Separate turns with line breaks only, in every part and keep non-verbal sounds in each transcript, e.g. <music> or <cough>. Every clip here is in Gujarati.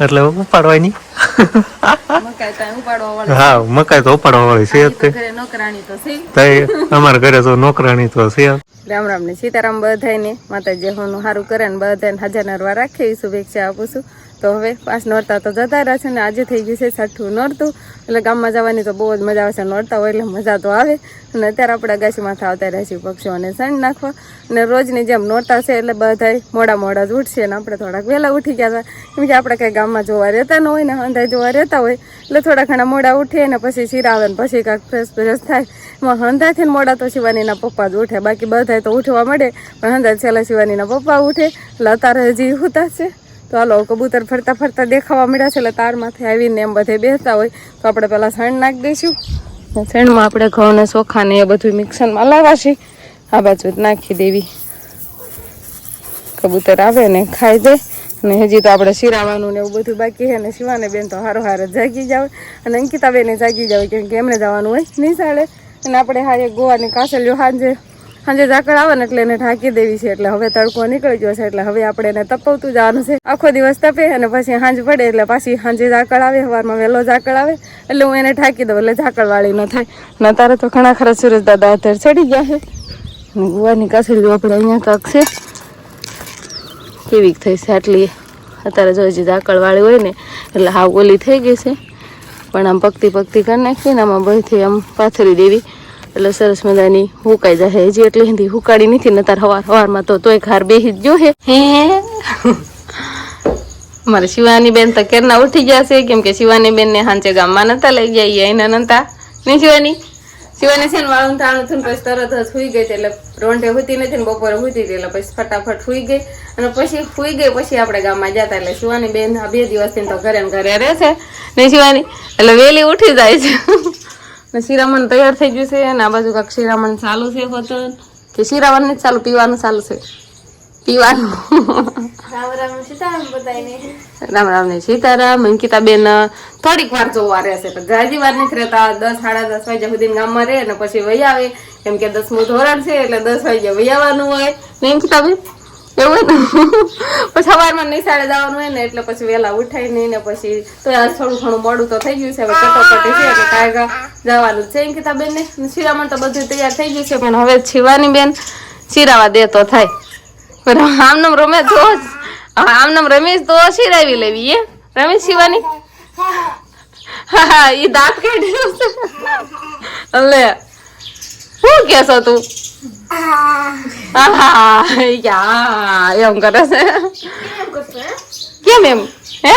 એટલે ઉપાડવાની હા મકાઈ તો ઉપાડવા વાળી છે અમારા ઘરે તો નોકરાણી તો છે
રામ રામ ને સીતારામ બધાને માતાજી હોનું સારું કરે ને બધાને હજાર નરવા રાખે શુભેચ્છા આપું છું. તો હવે પાંચ નોરતા તો જતા રહ્યા છે ને આજે થઈ ગયું છે છઠ્ઠું નોરતું. એટલે ગામમાં જવાની તો બહુ જ મજા આવે છે નોરતા હોય એટલે મજા તો આવે. અને અત્યારે આપણે ગાછીમાંથી આવતા રહ્યા છીએ પક્ષીઓને સણ નાખવા. અને રોજની જેમ નોરતા છે એટલે બધાય મોડા મોડા જ ઉઠશે અને આપણે થોડાક વહેલા ઉઠી ગયા હતા. કેમ કે આપણે કંઈ ગામમાં જોવા રહેતા ન હોય ને અંધાય જોવા રહેતા હોય. એટલે થોડા ઘણા મોડા ઉઠીએ ને પછી શિરાવે ને પછી કાંઈક ફ્રેશ ફ્રેશ થાય. એમાં હંધાથી મોડા તો શિવાનીના પપ્પા જ ઉઠે. બાકી બધાય તો ઉઠવા મળે પણ હંધા છેલ્લા શિવાનીના પપ્પા ઉઠે. એટલે અત્યારે હજી ઉતા છે. તો હાલો, કબૂતર ફરતા ફરતા દેખાવા મળ્યા છે, એટલે તારમાંથી આવીને એમ બધે બેસતા હોય. તો આપણે પહેલાં સણ નાખી દઈશું. સણમાં આપણે ઘઉં ચોખાને ચોખા એ બધું મિક્સરમાં લાવાશે આ બાજુ નાખી દેવી. કબૂતર આવે ને ખાઈ જાય અને હજી તો આપણે શિરાવાનું ને એવું બધું બાકી છે ને શિવાને બેન તો હારો હાર જાગી જાવ. અને અંકિતા બેને જાગી જાવ કેમ કે એમને જવાનું હોય નિશાળે. અને આપણે હારે ગોવાની કાસલીઓ સાંજે સાંજે ઝાકળ આવે ને એટલે એને ઢાંકી દેવી છે, એટલે હવે તડકો નીકળી ગયો છે, એટલે હવે આપણે એને તપવતું જવાનું છે. આખો દિવસ તપે અને પછી સાંજ પડે એટલે પાછી સાંજે ઝાકળ આવે, સવારમાં વહેલો ઝાકળ આવે, એટલે હું એને ઢાંકી દઉં, એટલે ઝાકળ વાળી ન થાય. ને તારે તો ઘણા ખરા સુરજ દાદા અત્યારે ચડી ગયા છે. અને ગોવાની કાસલીઓ આપણે અહીંયા કાંક છે. કેવી થઈ છે આટલી. અત્યારે જો હજી ઝાકળ વાળી હોય ને, એટલે હાવ ઓલી થઈ ગઈ છે. પણ આમ પકતી પકતી કરી નાખીને આમાં બહીથી આમ પાથરી દેવી. એટલે સરસ મજાની હુકાઈ જાય હજી એટલે હિન્દી હુકાડી નથી ને તાર હવાર હવારમાં તો તોય ખાર બેસી જ જો હે. મારે શિવાની બેન તો કેરના ઉઠી ગયા છે, કેમ કે શિવાની બેન ને હાંચે ગામમાં નતા લઈ ગયા એના નતા. નહીં શિવાની? શિવાની છે ને વાળું થાણું થયું પછી તરત જ સુઈ ગઈ એટલે રોંઢે હોતી નથી ને બપોરે હોતી એટલે પછી ફટાફટ સુઈ ગઈ. અને પછી સુઈ ગઈ, પછી આપણે ગામમાં જતા, એટલે શિવાની બેન આ બે દિવસથી તો ઘરે ઘરે રહે છે. નહીં શિવાની? એટલે વહેલી ઉઠી જાય છે. ને શિરામણ તૈયાર થઈ ગયું છે અને આ બાજુ કાંક શિરામણ ચાલુ છે હોતું કે શિરામણ જ ચાલુ પીવાનું ચાલુ છે. પીવાનું. રામ રામ ને સીતારામ અંકિતા બેન થોડીક વાર જોવા રહેશે તો જાજી વાર નથી રહેતા. દસ સાડા દસ વાગ્યા સુધી ગામમાં રહે ને પછી વહી આવે. કેમ કે દસમું ધોરણ છે એટલે દસ વાગ્યા વહી આવવાનું હોય. ને અંકિતા બેન? એવું <laughs> પછી સવારમાં નિશાળે જવાનું હોય ને, એટલે પછી વહેલા ઉઠાય નહીં ને પછી તો થોડું ઘણું મોડું તો થઈ ગયું છે, હવે કટોકટી છે, એટલે કાયગા જવાનું છે અંકિતા બેન ને શિરામણ તો બધું તૈયાર થઈ ગયું છે, પણ હવે શિવાની બેન શિરાવા દે તો થાય. પણ આમનામ રમે તો આમનામ રમેશ તો શિરાવી લેવી એ રમેશ શિવાની? હા હા એ દાંત કાઢી લે શું કેસો તું? યા એમ કરે છે કેમ એમ હે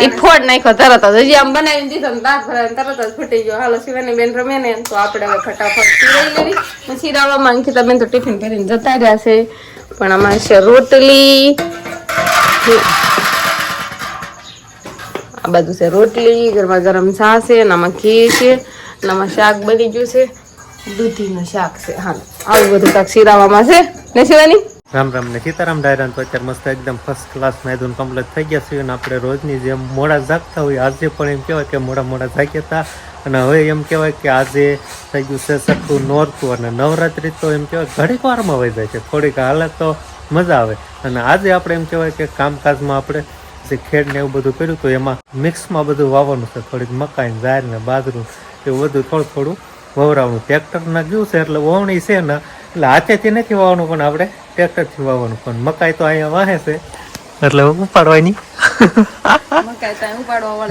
ઈ ફોડ નાખ્યો તરત જ હજી આમ બનાવીને દીધો ને દાંત ભરાઈને તરત જ ફૂટી ગયો હાલો શિવાની બેન રમે ને તો આપણે હવે ફટાફટ શીરાઈ લેવી ને શીરાવામાં અંકિતા બેન તો ટિફિન ભરીને જતા રહ્યા છે પણ આમાં છે રોટલી આ બધું છે રોટલી ગરમા ગરમ ચા છે અને આમાં ખીર છે અને આમાં શાક બની ગયું છે દૂધીનું શાક છે
રામ રામ ને સીતારામ ડાયરાન તો અત્યારે મસ્ત એકદમ ફર્સ્ટ ક્લાસ મેદુન કમ્પ્લીટ થઈ છે અને આપણે રોજની જેમ મોડા જાગતા હોય આજે પણ એમ કહેવાય કે મોડા મોડા જાગ્યા હતા. અને હવે એમ કહેવાય કે આજે થઈ ગયું છે સટ્ટું નોરતું અને નવરાત્રી તો એમ કહેવાય ઘડીક વારમાં વહી જાય છે, થોડીક હાલત તો મજા આવે. અને આજે આપણે એમ કહેવાય કે કામકાજમાં આપણે જે ખેડ ને એવું બધું કર્યું તો એમાં મિક્સમાં બધું વાવવાનું છે, થોડીક મકાઈ જાર ને બાજરું, એવું બધું થોડું થોડું વવરાવવાનું ટ્રેક્ટરના ગયું છે એટલે વવણી છે ને એટલે હાથેથી નથી વાવવાનું પણ આપણે ટ્રેક્ટરથી વાવવાનું. પણ મકાઈ તો અહીંયા વાહે છે. એટલે ઉપાડવાની.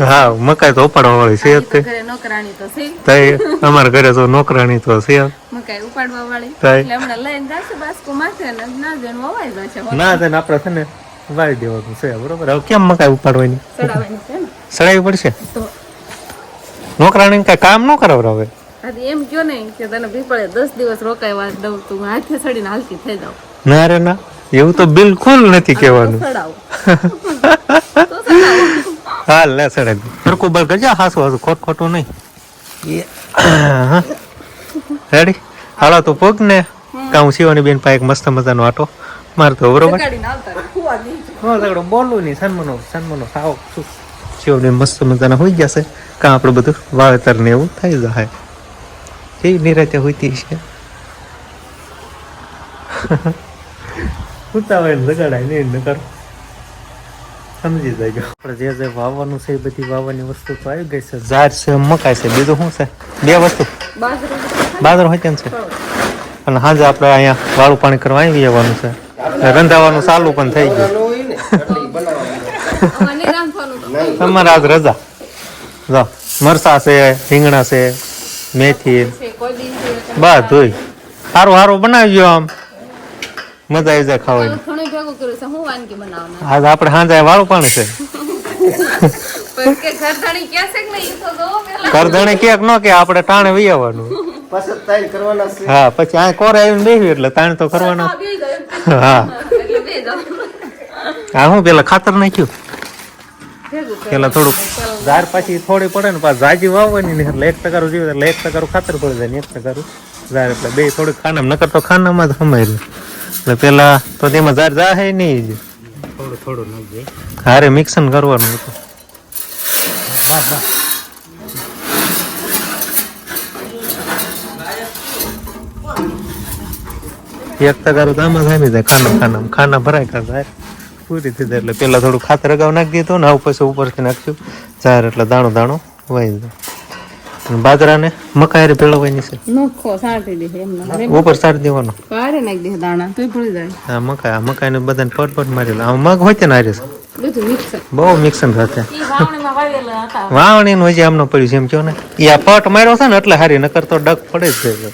હા મકાઈ તો ઉપાડવા વાળી છે તે
નોકરાણી તો છે.
અમારા ઘરે તો નોકરાણી તો છે. જ.
મકાઈ ઉપાડવા વાળી. એટલે હમણાં લઈને જાશે બાસ્કો માથે ને જઈને વવાઈ જશે
ના તેને આપણે છે ને વાવી દેવાનું છે બરોબર? હવે કેમ મકાઈ ઉપાડવાની?
ચડાવવાની છે
સડાવી પડશે? નોકરાણી કઈ કામ ન કરાવરાવે?
એમ કયો ને કે તને પીપળે દસ દિવસ રોકાવા દઉં તું હાથે ચડીને હાલતી થઈ જાવ
ના રે ના એવું તો બિલકુલ નથી કહેવાનું. <laughs> હાલ લે સડે. સરખું બળ ગજા હાસું હાસું ખોટ ખોટું નહીં. રેડી હાલો તો પગ ને. કાઉ શિવાની બેન પાસે એક મસ્ત મજાનો આટો મારતો બરોબર? બોલું નહીં. સન્મનો સન્મનો. સાવ શિવાની મસ્ત મજાના હોઈ જશે કાં આપણે બધું વાવેતર ને એવું થઈ જાય. એ નિરાતે હોતી છે ઉતાવળ જગાડાય નહીં ન કરો સમજી જાય આપણે જે જે વાવવાનું છે એ બધી વાવવાની વસ્તુ તો આવી ગઈ છે ઝાર છે મકાઈ છે બીજું શું છે બે વસ્તુ
બાજરો
હોય તેમ છે અને સાંજે આપણે અહીંયા વાળું પાણી કરવા આવી જવાનું છે રંધાવાનું ચાલુ પણ થઈ ગયું તમારા આજ રજા જો મરસા છે રીંગણા છે મેથી.
છે કોઈ દી
બધું સારું સારું બનાવજો આમ. મજા આવી જાય ખાવાની.
થોડું ભેગું કર્યું છે. હું વાનગી બનાવના
આજ આપણે સાંજે વાળું પાણી છે.
પણ કે છે કે નહીં? તો જો પેલા
કરધણે ક્યાંક ન કે આપણે ટાણે વહી આવવાનું. હા પછી આ કોરે આવીને બેસી એટલે તાણ તો કરવાના. હા. હા હું પેલા ખાતર નાખ્યું. પેલા થોડુંક ઝાડ પાછી થોડી પડે ને પાછી જાજી વાવવાની ને એટલે એક ટકારું જીવે એટલે એક ટકારું ખાતર પડી જાય ને એક ટકારું. ઝાડ એટલે બે થોડુંક ખાનામાં નકર તો ખાનામાં જ સમાય એટલે પેલા તો તેમાં ઝાડ જાહે નહીં જ.
થોડું થોડું નાખજે
હારે મિક્સન કરવાનું હતું. એક ટકારું તો આમાં જામી જાય ખાના ખાના ખાના ભરાય ખાતા પૂરી થઈ જાય એટલે પેલા થોડું ખાતર અગાઉ નાખી દીધું ને આવું પછી ઉપરથી નાખ્યું. ચાર એટલે દાણો દાણો વાઈ જાય અને બાજરાને મકાઈ ભેળવવાની છે.
નોખો સાટી દે એમને
ઉપર સારી દેવાનો.
કારે નાખી દે દાણા તોય પડી જાય.
આ મકાઈ આ મકાઈને બધાને પટ પટ મારી લે. આ મગ હોય છે ને હારે?
બધું મિક્સ.
બહુ મિક્સન સાથે.
ઈ વાવણીમાં વાવેલા હતા.
વાવણી નું હજી આમનો પડ્યું છે એમ કહો ને? એ આ પટ માર્યો છે ને એટલે હારી નકર તો ડગ પડે જ છે.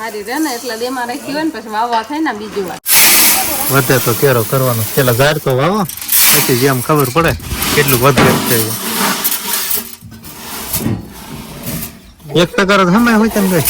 હારી રહે ને એટલે દેમાં રાખી હોય ને પછી વાવવા થાય ને બીજું વાર.
વધે તો કેરો કરવાનો. પેલા ઝાડ તો વાવો, પછી જેમ ખબર પડે કેટલું વધે છે. એક ટકા તો હોય તેમ કઈ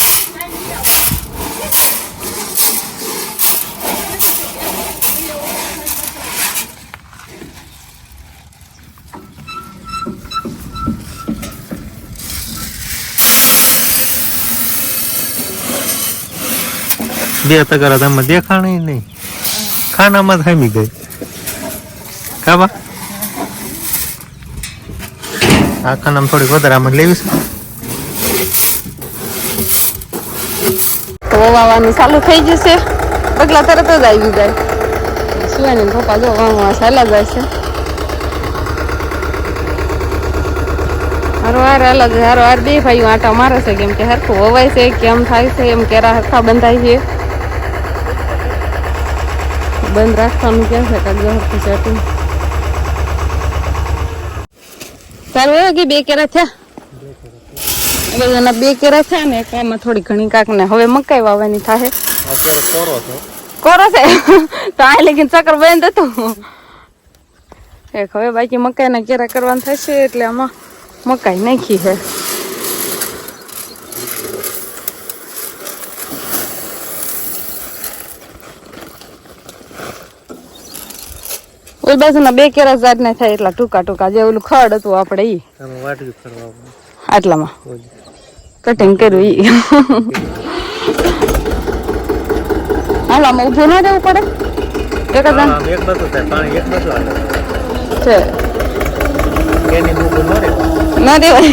બે ટકા તમે દેખાણી નહીં. ખાનામાં થામી ગઈ. કાબા આ ખાનામાં થોડીક વધારે આમાં લેવી છે.
તો વાવવાનું ચાલુ થઈ જશે. પગલા તરત જ આવી જાય. શિવાની પપ્પા જો વાવવા ચાલ્યા જાય છે. હારો હાર અલગ હારો હાર બે ભાઈઓ આટા મારે છે, કેમ કે હરખું વવાય છે, કેમ થાય છે, એમ કેરા હરખા બંધાય છે. બંધ રાખવાનું કે છે કાગળ સેટિંગ સારું એવું કે બે કેરા થયા? બધાના બે કેરા થયા ને એક આમાં થોડી ઘણી કાક ને હવે મકાઈ વાવવાની થાય
કોરો છો.
કોરો છે? તો આ લેકિન ચક્કર બંધ હતું. એક હવે બાકી મકાઈના કેરા કરવાનું થશે એટલે આમાં મકાઈ નાખી છે. ઓલી બાજુના બે કેરા જાત ના થાય એટલા ટૂંકા ટૂંકા જે ઓલું ખડ હતું આપણે ઈ. આટલામાં. કટિંગ કર્યું ઈ. આમાં ઊભું ના રહેવું પડે. એક જ
એક થાય પાણી એક નતું
છે.
ના બુક ન રે
ન દેવાય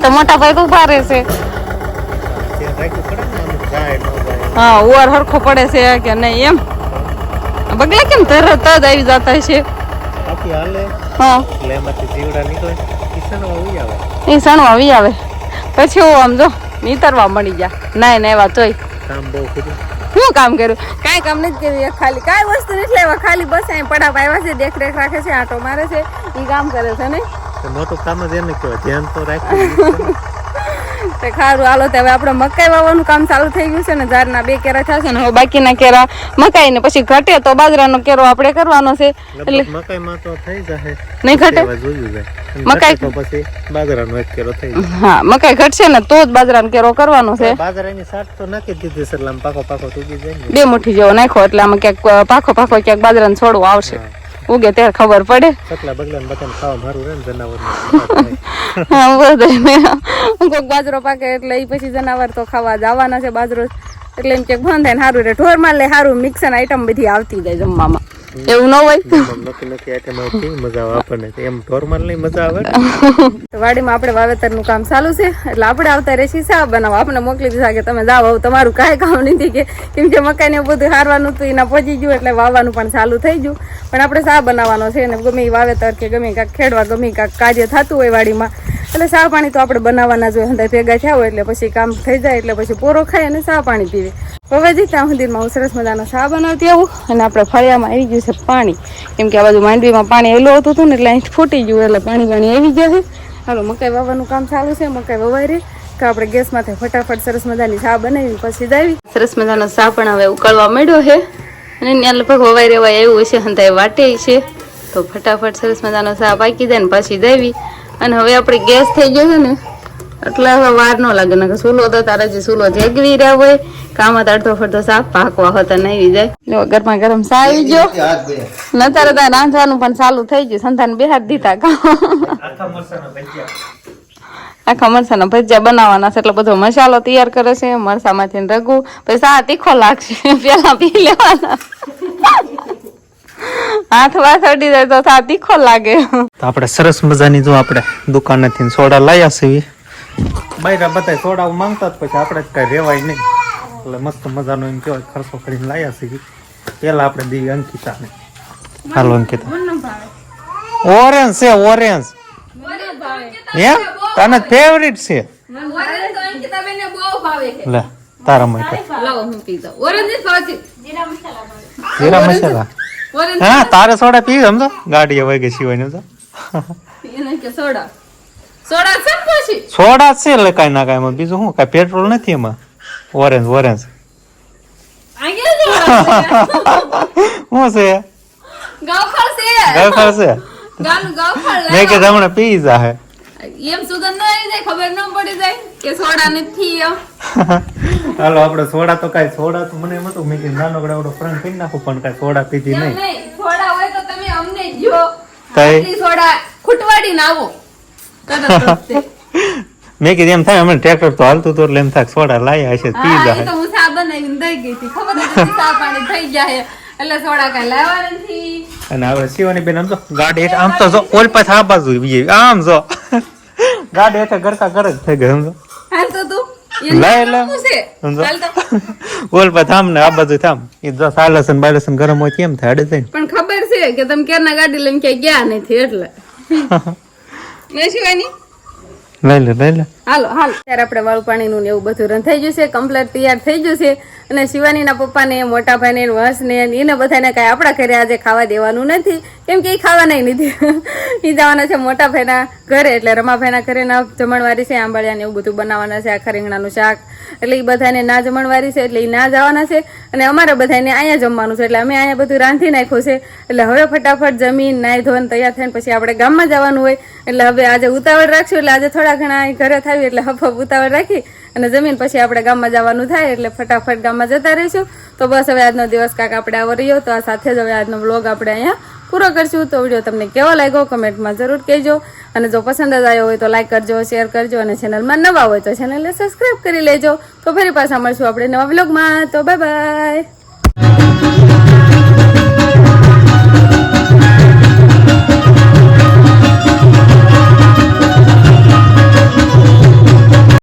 તો મોટા ભાઈ ઊભા રહેશે.
ને ન
હા ઓર હરખો પડે છે કે નહીં એમ. બગલા કેમ તરત જ આવી જતા છે?
બાકી હાલે.
હા.
એટલે એમાંથી જીવડા નીકળે. કિસાનો આવી? આવે
એ આવી આવે. પછી હું આમ જો નીતરવા મળી ગયા. નાય ના એવા તોય.
કામ બહુ કર્યું.
શું કામ કર્યું? કાંઈ કામ નથી કર્યું ખાલી. કાંઈ વસ્તુ નથી લેવા. ખાલી બસ અહીં પડા આવ્યા છે દેખરેખ રાખે છે આટો મારે છે એ કામ કરે છે ને?
મોટું કામ જ એને કહેવાય. ધ્યાન તો રાખવું
તે ખારું હાલો તે હવે આપણે મકાઈ વાવવાનું કામ ચાલુ થઈ ગયું છે ને ઝાડના બે કેરા થશે ને હવે બાકીના કેરા મકાઈ ને પછી ઘટે તો બાજરાનો કેરો આપણે કરવાનો છે. એટલે
મકાઈમાં તો થઈ જશે
નહીં ઘટે? મકાઈ-
તો પછી બાજરાનો એક કેરો થઈ
હા મકાઈ ઘટશે ને તો જ બાજરાનો કેરો કરવાનો છે.
બાજરાની સાટ તો નાખી દીધી છે એટલે પાકો પાકો તૂટી જાય
બે મુઠ્ઠી જેવો નાખો એટલે આમાં ક્યાંક પાખો પાખો ક્યાંક બાજરાનો છોડવો આવશે. ઉગે ત્યારે ખબર પડે.
સકલા બગલા ને બધાને ખાવા મારું રહે ને જનાવર <laughs>
હા બધાને કોઈક બાજરો પાકે એટલે એ પછી જનાવર તો ખાવા જવાના છે બાજરો. એટલે એમ કે બંધ થાય ને સારું રે. ઢોરમાં લે સારું મિક્સર આઈટમ બધી આવતી જાય જમવામાં. એવું ન હોય?
નક્કી નથી આઈટમ કેવી મજા આવે આપણને. એમ નોર્મલ લઈ મજા આવે. <laughs>
વાડીમાં આપણે વાવેતરનું કામ ચાલુ છે. એટલે આપણે આવતા રહેશી શા બનાવો આપણે મોકલી દીધા કે તમે જાઓ તમારું કાંઈ કામ નથી કે કેમ કે મકાઈ ને એવું બધું હારવાનું હતું એના પહોંચી ગયું એટલે વાવવાનું પણ ચાલુ થઈ ગયું. પણ આપણે શા બનાવવાનો છે ને ગમે વાવેતર કે ગમે ઈ કાંઈક ખેડવા ગમે ઈ કાંઈક કાર્ય થતું હોય વાડીમાં એટલે સા પાણી તો આપણે બનાવવાના જ હોય અંદર ભેગા થયા હોય એટલે પછી કામ થઈ જાય એટલે પછી પોરો ખાય અને સા પાણી પીવે. હવે જી ત્યાં સુધીમાં હું સરસ મજાનો સા બનાવતી આવું અને આપણે ફળિયામાં આવી ગયું છે પાણી. કેમ કે આ બાજુ માંડવીમાં પાણી એલું આવતું હતું ને એટલે અહીં ફૂટી ગયું એટલે પાણી પાણી આવી ગયા છે. હાલો, મકાઈ વાવવાનું કામ ચાલુ છે, મકાઈ વવાઈ રહી. તો આપણે ગેસમાંથી ફટાફટ સરસ મજાની ચા બનાવી પછી જાવી સરસ મજાનો ચા પણ હવે ઉકાળવા માંડ્યો છે. અને ત્યાં લગભગ વવાઈ રહેવાય એવું છે હંતાઈ વાટે છે. તો ફટાફટ સરસ મજાનો ચા પાકી જાય ને પછી દેવી અને હવે આપણે ગેસ થઈ ગયો છે ને એટલે હવે વાર ન લાગે. ને સૂલો તો તારા જે સૂલો જેગવી રહ્યા હોય કામાં અડધો ફરતો શાક પાકવા હોતા નહીં જાય. જો ગરમા ગરમ ચા આવી ગયો.
ન
તારે તાર રાંધવાનું પણ ચાલુ થઈ ગયું સંતાન બેહાર દીધા કામ
આખા મરસાના ભજીયા.
બનાવવાના છે એટલે બધો મસાલો તૈયાર કરે છે મરસામાંથી રગું. પછી સા તીખો લાગશે. <laughs> પેલા પી લેવાના. હાથ વાસ અડી જાય તો સા તીખો લાગે.
તો આપણે સરસ મજાની જો આપણે દુકાનેથી સોડા લાયા છીએ. બૈરા બધા સોડા માંગતા પછી આપણે કઈ રેવાય નહીં. એટલે મસ્ત મજાનો એમ કહેવાય ખર્ચો કરીને લાયા છીએ. પેલા આપણે દીવી અંકિતાને. હાલો અંકિતા. ઓરેન્જ છે ઓરેન્જ હે? તને ફેવરિટ છે? લે તારા માટે.
લાવો હું પી દઉં. ઓરેન્જ જ ભાવતી
જીરા મસાલા. હા તારે સોડા પીવી સમજો ગાડી વહી કે સિવાય તો.
એને સોડા. સોડા છે
એટલે કાંઈ ના કઈ બીજું શું? કાંઈ પેટ્રોલ નથી એમાં? ઓરેન્જ ઓરેન્જ શું છે?
ગાવખળ છે.
મેં કે હમણાં પી જા હે
એમ સુગંધ ન આવી જાય ખબર ન પડી જાય કે સોડા નથી એમ. <laughs>
હાલો આપણે સોડા તો કાંઈ સોડા તો મને એમ હતું મેં કીધું નાનો આવડો ફ્રન્ટ કરી નાખું પણ કાંઈ સોડા પીધી નહીં.
સોડા હોય તો તમે અમને જો? આટલી સોડા ખૂટવાડીને આવો. તરત જ તે. <laughs>
મેં કીધું એમ થાય હમણાં ટ્રેક્ટર તો હાલતું હતું એટલે એમ થાય સોડા લાયા હશે પી
જાય તો હું ચા બનાવીને દઈ ગઈ હતી. ખબર હતી પાણી થઈ જાય એટલે સોડા કઈ લાવવા નથી.
અને હવે શિવાની બેન આમ તો ગાડી હેઠે આમ તો જો ઓલ પાછા આ બાજુ આમ જો. ગાડી હેઠે કરતા કર જ. થઈ ગયો સમજો
હાલ તો.
પર થામ <laughs> ને આ થામ. એ જો સાલસન બાલસન ગરમ હોય કેમ થાય અડે
પણ ખબર છે કે તમે કેરના ગાડી લઈને ક્યાંય ગયા નથી એટલે. <laughs> મેં શિવાની?
લઈ લે લઈ લે.
હાલો, હાલ. ત્યારે આપણે વાળું પાણીનું ને એવું બધું રંધાઈ ગયું છે કમ્પ્લીટ તૈયાર થઈ ગયું છે. અને શિવાનીના પપ્પાને મોટા ભાઈને વંશને એને બધાને કાંઈ આપણા ઘરે આજે ખાવા દેવાનું નથી. કેમ કે એ ખાવા નહીં નથી એ <laughs> જવાના છે મોટા ભાઈના ઘરે, એટલે રમાભાઈના ઘરેના જમણવારી છે, આંબાળિયા ને એવું બધું બનાવવાના છે, આખા રીંગણાનું શાક. એટલે એ બધાને ના જમણવારી છે, એટલે એ ના જવાના છે. અને અમારે બધાને અહીંયા જમવાનું છે, એટલે અમે અહીંયા બધું રાંધી નાખ્યું છે. એટલે હવે ફટાફટ જમીન નાહી ધોન તૈયાર થઈને પછી આપણે ગામમાં જવાનું હોય. એટલે હવે આજે ઉતાવળ રાખશું, એટલે આજે થોડા ઘણા ઘરે ઘરે થાવી એટલે હફફ ઉતાવળ રાખી અને જમીન પછી આપણે ગામમાં જવાનું થાય એટલે ફટાફટ ગામમાં જતા રહીશું. તો બસ હવે આજનો દિવસ કાંક આપણે આવો રહ્યો તો આ સાથે જ હવે આજનો વ્લોગ આપણે અહીંયા પૂરો કરશું. તો વીડિયો તમને કેવો લાગ્યો કમેન્ટમાં જરૂર કહેજો. અને જો પસંદ જ આવ્યો હોય તો લાઇક કરજો શેર કરજો અને ચેનલમાં નવા હોય તો ચેનલને સબસ્ક્રાઈબ કરી લેજો. તો ફરી પાછા મળશું આપણે નવા વ્લોગમાં. તો બાય બાય